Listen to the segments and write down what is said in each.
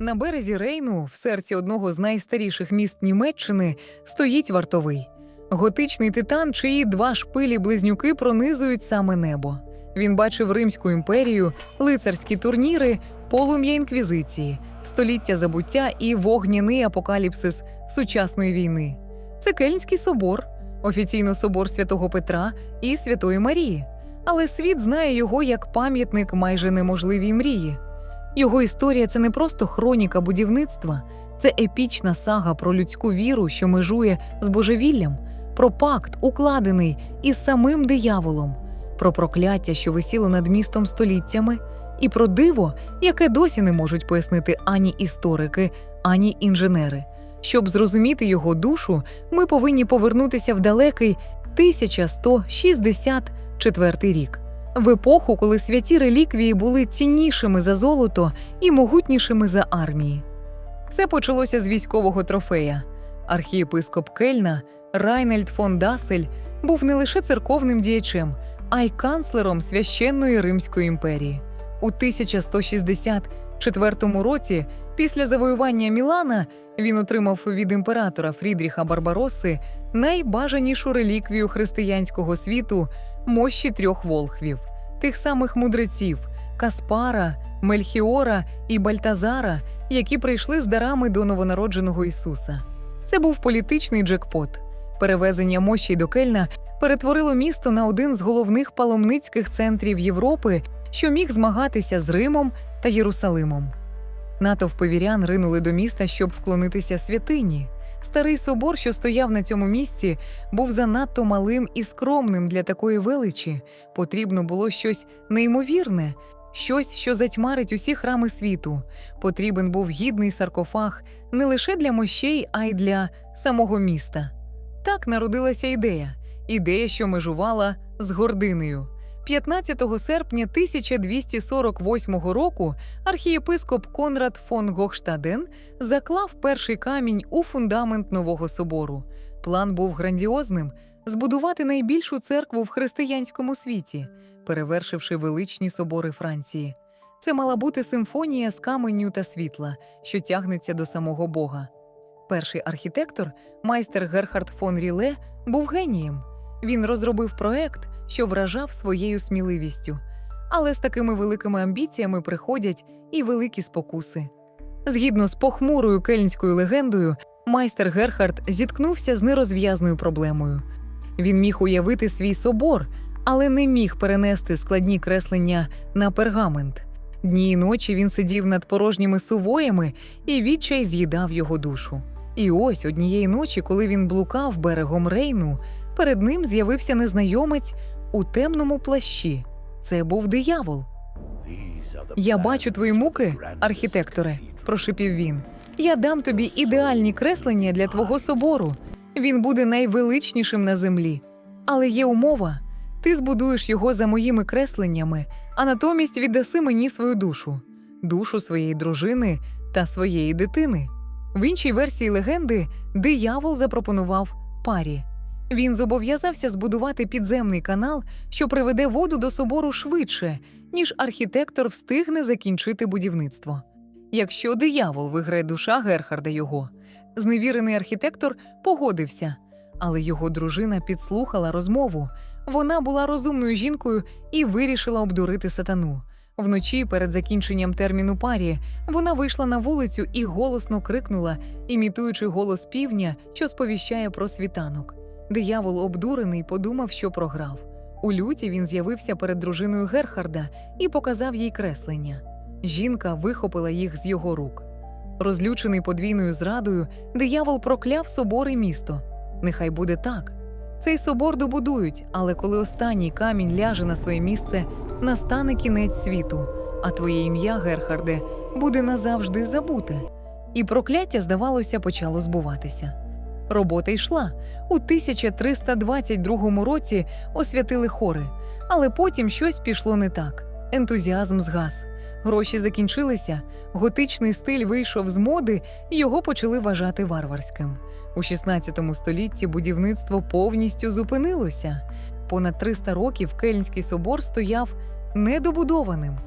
На березі Рейну, в серці одного з найстаріших міст Німеччини, стоїть вартовий. Готичний титан, чиї два шпилі-близнюки пронизують саме небо. Він бачив Римську імперію, лицарські турніри, полум'я інквізиції, століття забуття і вогняний апокаліпсис сучасної війни. Це Кельнський собор, офіційно собор святого Петра і Святої Марії. Але світ знає його як пам'ятник майже неможливій мрії. Його історія це не просто хроніка будівництва, це епічна сага про людську віру, що межує з божевіллям, про пакт, укладений із самим дияволом, про прокляття, що висіло над містом століттями, і про диво, яке досі не можуть пояснити ані історики, ані інженери. Щоб зрозуміти його душу, ми повинні повернутися в далекий 1164 рік, в епоху, коли святі реліквії були ціннішими за золото і могутнішими за армії. Все почалося з військового трофея. Архієпископ Кельна Райнельд фон Дасель був не лише церковним діячем, а й канцлером священної Римської імперії. У 1164 році, після завоювання Мілана, він отримав від імператора Фрідріха Барбароси найбажанішу реліквію християнського світу мощі трьох волхвів, тих самих мудреців Каспара, Мельхіора і Бальтазара, які прийшли з дарами до новонародженого Ісуса. Це був політичний джекпот. Перевезення мощей до Кельна перетворило місто на один з головних паломницьких центрів Європи, що міг змагатися з Римом та Єрусалимом. Натовпи вірян ринули до міста, щоб вклонитися святині. Старий собор, що стояв на цьому місці, був занадто малим і скромним для такої величі. Потрібно було щось неймовірне, щось, що затьмарить усі храми світу. Потрібен був гідний саркофаг не лише для мощей, а й для самого міста. Так народилася ідея ідея, що межувала з гординею. 15 серпня 1248 року архієпископ Конрад фон Гохштаден заклав перший камінь у фундамент нового собору. План був грандіозним збудувати найбільшу церкву в християнському світі, перевершивши величні собори Франції. Це мала бути симфонія з каменю та світла, що тягнеться до самого Бога. Перший архітектор, майстер Герхард фон Ріле, був генієм. Він розробив проект, що вражав своєю сміливістю. Але з такими великими амбіціями приходять і великі спокуси. Згідно з похмурою кельнською легендою, майстер Герхард зіткнувся з нерозв'язною проблемою. Він міг уявити свій собор, але не міг перенести складні креслення на пергамент. Дні й ночі він сидів над порожніми сувоями, і відчай з'їдав його душу. І ось однієї ночі, коли він блукав берегом Рейну, перед ним з'явився незнайомець у темному плащі. Це був диявол. Я бачу твої муки, архітекторе, прошипів він. Я дам тобі ідеальні креслення для твого собору. Він буде найвеличнішим на землі. Але є умова: ти збудуєш його за моїми кресленнями, а натомість віддаси мені свою душу, душу своєї дружини та своєї дитини. В іншій версії легенди диявол запропонував парі. Він зобов'язався збудувати підземний канал, що приведе воду до собору швидше, ніж архітектор встигне закінчити будівництво. Якщо диявол виграє душа Герхарда його, зневірений архітектор погодився, але його дружина підслухала розмову. Вона була розумною жінкою і вирішила обдурити сатану. Вночі, перед закінченням терміну парі, вона вийшла на вулицю і голосно крикнула, імітуючи голос півня, що сповіщає про світанок. Диявол, обдурений, подумав, що програв. У люті він з'явився перед дружиною Герхарда і показав їй креслення. Жінка вихопила їх з його рук. Розлючений подвійною зрадою, диявол прокляв собор і місто. Нехай буде так. Цей собор добудують, але коли останній камінь ляже на своє місце, настане кінець світу, а твоє ім'я, Герхарде, буде назавжди забуте. І прокляття, здавалося, почало збуватися. Робота йшла. У 1322 році освятили хори, але потім щось пішло не так. Ентузіазм згас. Гроші закінчилися, готичний стиль вийшов з моди, і його почали вважати варварським. У 16 столітті будівництво повністю зупинилося. Понад 300 років Кельнський собор стояв недобудованим.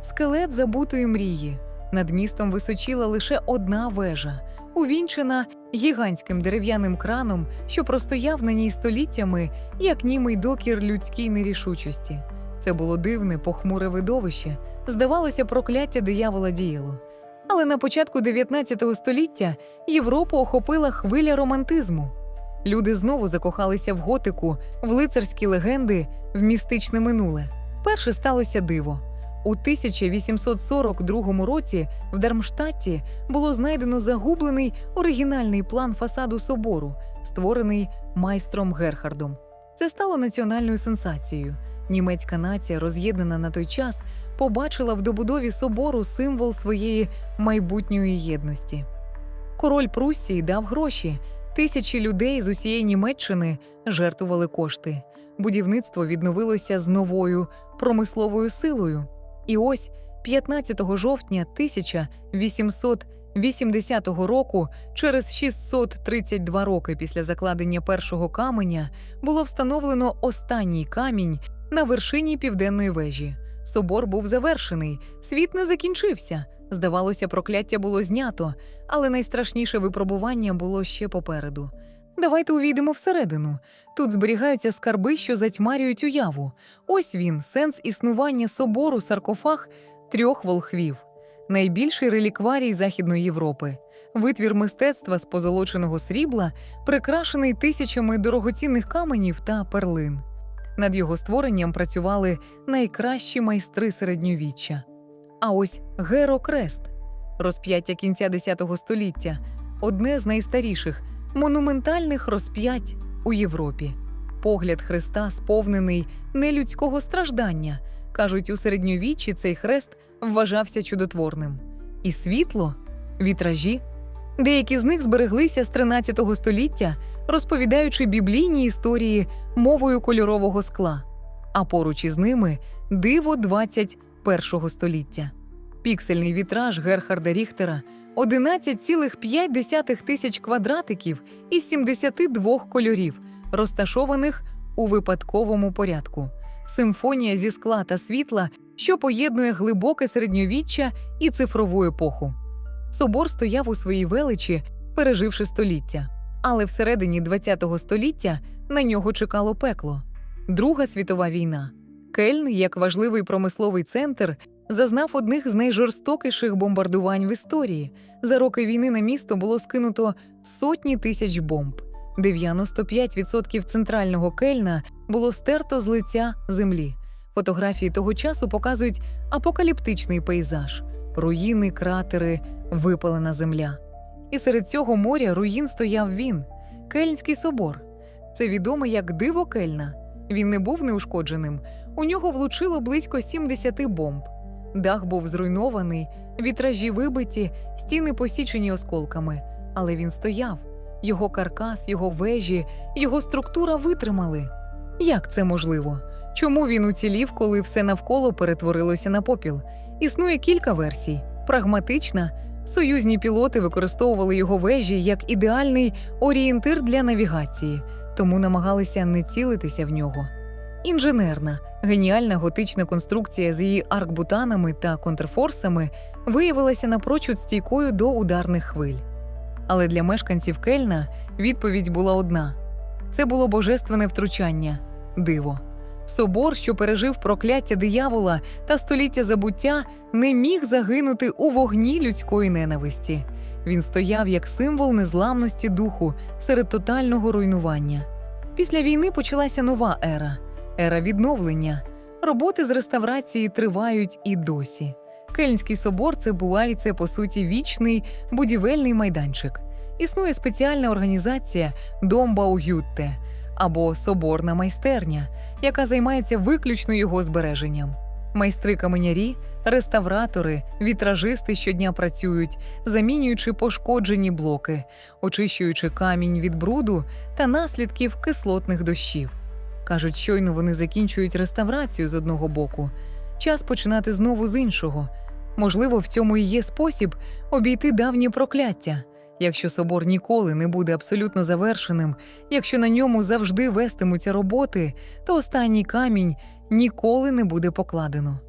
Скелет забутої мрії, Над містом височіла лише одна вежа, увінчена гігантським дерев'яним краном, що простояв на ній століттями, як німий докір людській нерішучості. Це було дивне, похмуре видовище. Здавалося, прокляття диявола діяло. Але на початку 19 століття Європу охопила хвиля романтизму. Люди знову закохалися в готику, в лицарські легенди, в містичне минуле. Перше сталося диво. У 1842 році в Дармштадті було знайдено загублений оригінальний план фасаду собору, створений майстром Герхардом. Це стало національною сенсацією. Німецька нація, роз'єднана на той час, побачила в добудові собору символ своєї майбутньої єдності. Король Пруссії дав гроші. Тисячі людей з усієї Німеччини жертвували кошти. Будівництво відновилося з новою промисловою силою. І ось 15 жовтня 1880 року, через 632 роки після закладення першого каменя, було встановлено останній камінь на вершині південної вежі. Собор був завершений, світ не закінчився. Здавалося, прокляття було знято, але найстрашніше випробування було ще попереду. Давайте увійдемо всередину. Тут зберігаються скарби, що затьмарюють уяву. Ось він, сенс існування собору саркофаг трьох волхвів, найбільший релікварій Західної Європи. Витвір мистецтва з позолоченого срібла, прикрашений тисячами дорогоцінних каменів та перлин. Над його створенням працювали найкращі майстри середньовіччя. А ось Герокрест, розп'яття кінця X століття, одне з найстаріших монументальних розп'ять у Європі. Погляд Христа сповнений нелюдського страждання. Кажуть, у середньовіччі цей хрест вважався чудотворним. І світло, вітражі. Деякі з них збереглися з 13 століття, розповідаючи біблійні історії мовою кольорового скла, а поруч із ними диво 21 століття. Піксельний вітраж Герхарда Ріхтера 11,5 тисяч квадратиків із 72 кольорів, розташованих у випадковому порядку. Симфонія зі скла та світла, що поєднує глибоке середньовіччя і цифрову епоху. Собор стояв у своїй величі, переживши століття. Але всередині ХХ століття на нього чекало пекло. Друга світова війна. Кельн, як важливий промисловий центр, зазнав одних з найжорстокіших бомбардувань в історії. За роки війни на місто було скинуто сотні тисяч бомб. 95% центрального Кельна було стерто з лиця землі. Фотографії того часу показують апокаліптичний пейзаж: руїни, кратери, випалена земля. І серед цього моря руїн стояв він Кельнський собор. Це відомо як диво Кельна. Він не був неушкодженим. У нього влучило близько 70 бомб. Дах був зруйнований, вітражі вибиті, стіни посічені осколками. Але він стояв. Його каркас, його вежі, його структура витримали. Як це можливо? Чому він уцілів, коли все навколо перетворилося на попіл? Існує кілька версій. Прагматична союзні пілоти використовували його вежі як ідеальний орієнтир для навігації, тому намагалися не цілитися в нього. Інженерна, геніальна готична конструкція з її аркбутанами та контрфорсами виявилася напрочуд стійкою до ударних хвиль. Але для мешканців Кельна відповідь була одна: це було божественне втручання, диво. Собор, що пережив прокляття диявола та століття забуття, не міг загинути у вогні людської ненависті. Він стояв як символ незламності духу серед тотального руйнування. Після війни почалася нова ера ера відновлення. Роботи з реставрації тривають і досі. Кельнський собор це буаль, це по суті вічний будівельний майданчик. Існує спеціальна організація Домбаугютте або Соборна майстерня, яка займається виключно його збереженням. Майстри каменярі, реставратори, вітражисти щодня працюють, замінюючи пошкоджені блоки, очищуючи камінь від бруду та наслідків кислотних дощів. Кажуть, щойно вони закінчують реставрацію з одного боку. Час починати знову з іншого. Можливо, в цьому і є спосіб обійти давнє прокляття. Якщо собор ніколи не буде абсолютно завершеним, якщо на ньому завжди вестимуться роботи, то останній камінь ніколи не буде покладено.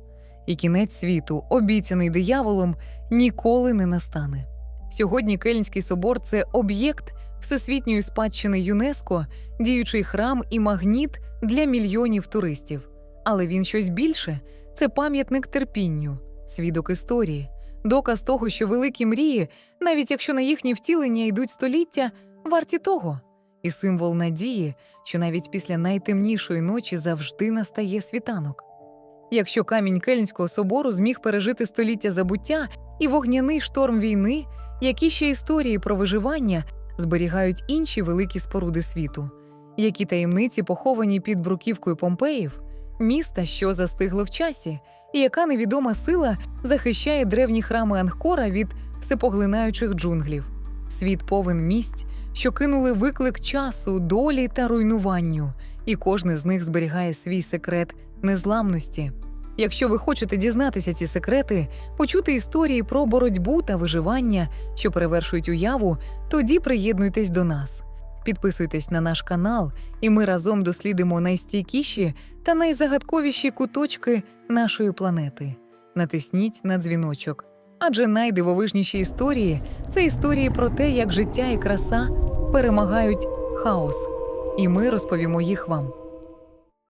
і кінець світу, обіцяний дияволом, ніколи не настане. Сьогодні Кельнський собор це об'єкт всесвітньої спадщини ЮНЕСКО, діючий храм і магніт для мільйонів туристів. Але він щось більше це пам'ятник терпінню, свідок історії, доказ того, що великі мрії, навіть якщо на їхнє втілення йдуть століття, варті того, і символ надії, що навіть після найтемнішої ночі завжди настає світанок. Якщо камінь Кельнського собору зміг пережити століття забуття і вогняний шторм війни, які ще історії про виживання зберігають інші великі споруди світу, які таємниці поховані під бруківкою Помпеїв, міста, що застигло в часі, і яка невідома сила захищає древні храми Ангкора від всепоглинаючих джунглів. Світ повен місць, що кинули виклик часу, долі та руйнуванню, і кожне з них зберігає свій секрет незламності. Якщо ви хочете дізнатися ці секрети, почути історії про боротьбу та виживання, що перевершують уяву, тоді приєднуйтесь до нас. Підписуйтесь на наш канал, і ми разом дослідимо найстійкіші та найзагадковіші куточки нашої планети. Натисніть на дзвіночок. Адже найдивовижніші історії це історії про те, як життя і краса перемагають хаос. І ми розповімо їх вам.